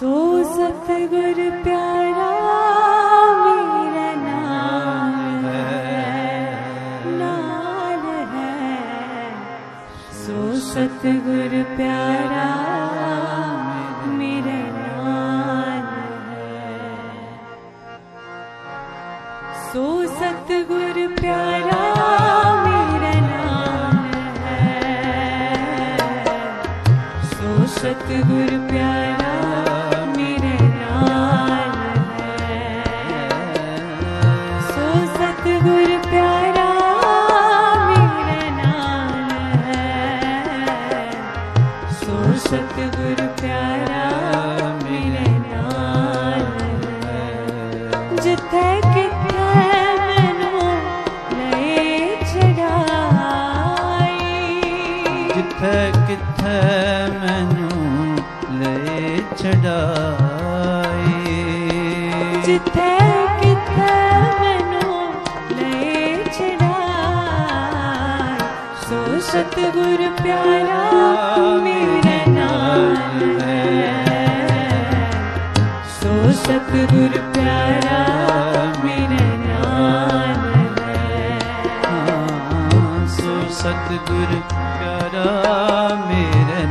ਸੋ ਸਤਿਗੁਰ ਪਿਆਰਾ ਮੇਰਾ ਨਾਮ ਹੈ ਨਾਲ ਹੈ ਸੋ ਸਤਿਗੁਰ ਪਿਆਰਾ ਮੇਰਾ ਨਾਲ ਹੈ ਸੋ ਸਤਿਗੁਰ ਪਿਆਰਾ ਮੇਰਾ ਨਾਮ ਸੋ ਸਤਿਗੁਰ ਪਿਆਰਾ ਕਿੱਥੇ ਮੈਨੂੰ ਲੈ ਜਿੱਥੇ ਕਿਥੇ ਮੈਨੂੰ ਲੈ ਸੋ ਸਤਿਗੁਰ ਪਿਆਰਾ ਮੇਰੇ ਨਾਲ ਹੈ। ਸੋ ਸਤਿਗੁਰ ਪਿਆਰਾ ਮੇਰੇ ਨਾਲ ਹੈ। ਹਾਂ, ਸੋ ਸਤਿਗੁਰ ਪਿਆਰਾ।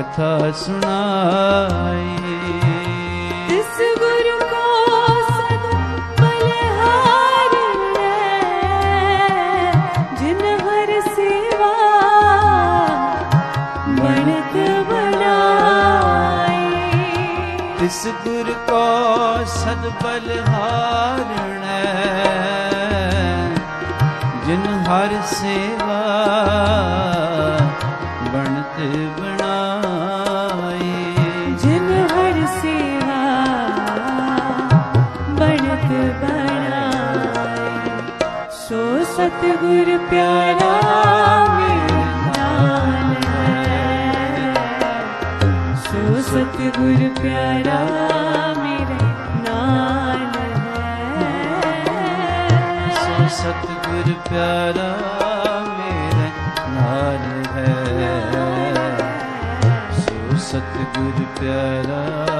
ਕਥਾ ਸੁਣਾਈ। ਤਿਸ ਗੁਰ ਕੋ ਸਦ ਬਲਿਹਾਰ ਜਿਨ ਹਰ ਸੇਵਾ ਬਣਤ ਬਣਾਈ ਤਿਸ ਗੁਰ ਕੋ ਸਦ ਬਲਹਾਰਣੈ ਜਿਨ ਹਰ ਸੇਵਾ ਸਤਿਗੁਰ ਪਿਆਰਾ ਮੇਰੇ ਨਾਲ ਹੈ ਸੋ ਸਤਿਗੁਰ ਪਿਆਰਾ ਮੇਰੇ ਨਾਲ ਹੈ ਸੋ ਸਤਿਗੁਰ ਪਿਆਰਾ ਮੇਰੇ ਨਾਲ ਹੈ ਸੋ ਸਤਿਗੁਰ ਪਿਆਰਾ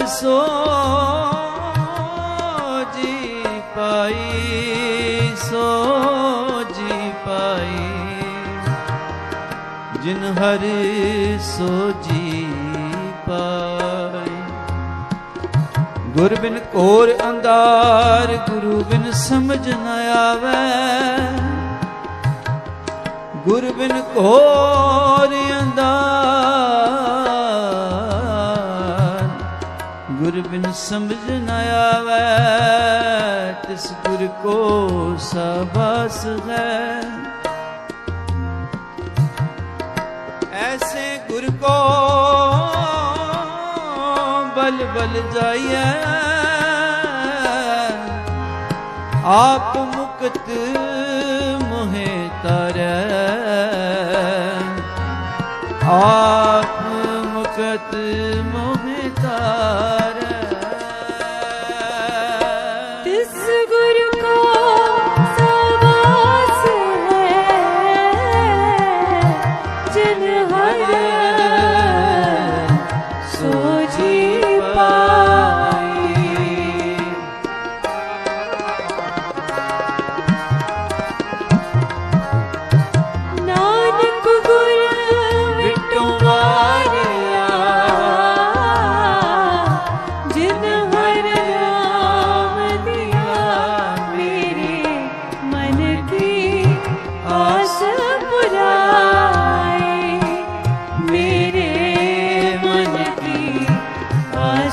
ਸੋ ਜੀ ਪਾਈ ਸੋ ਜੀ ਪਾਈ। ਜਿਨ ਹਰ ਸੋ ਜੀ ਪਾਈ। ਗੁਰ ਬਿਨ ਘੋਰ ਅੰਧਾਰ, ਗੁਰੂ ਬਿਨ ਸਮਝ ਨ ਆਵੇ। ਗੁਰ ਬਿਨ ਘੋਰ ਅੰਧਾਰ ਬਿਨ ਸਮਝ ਨ ਆਵੇ, ਤਿਸ ਗੁਰ ਕੋ ਸਬਸ ਹੈ। ਐਸੇ ਗੁਰ ਕੋ ਬਲ ਬਲ ਜਾਈਐ। ਆਪ ਮੁਕਤ ਜਿਨ ਹਰ ਸੋ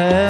ਜਿੱਥੇ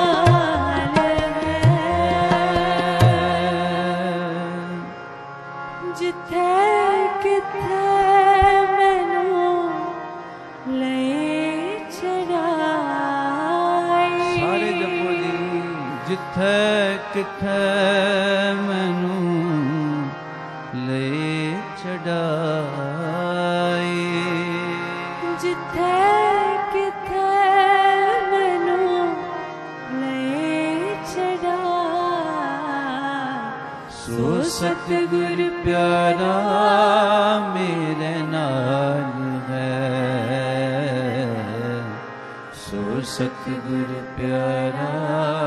ਜਿੱਥੇ ਕਿਥੇ ਮੈਨੂੰ ਲੈ ਚੜਾਈ। ਜਿੱਥੇ ਕਿਥੇ ਮੈਨੂੰ ਲੈ ਚੜਾਈ। ਸੋ ਸਤਿਗੁਰ ਪਿਆਰਾ ਮੇਰੇ ਨਾਲ ਹੈ। ਸੋ ਸਤਿਗੁਰ ਪਿਆਰਾ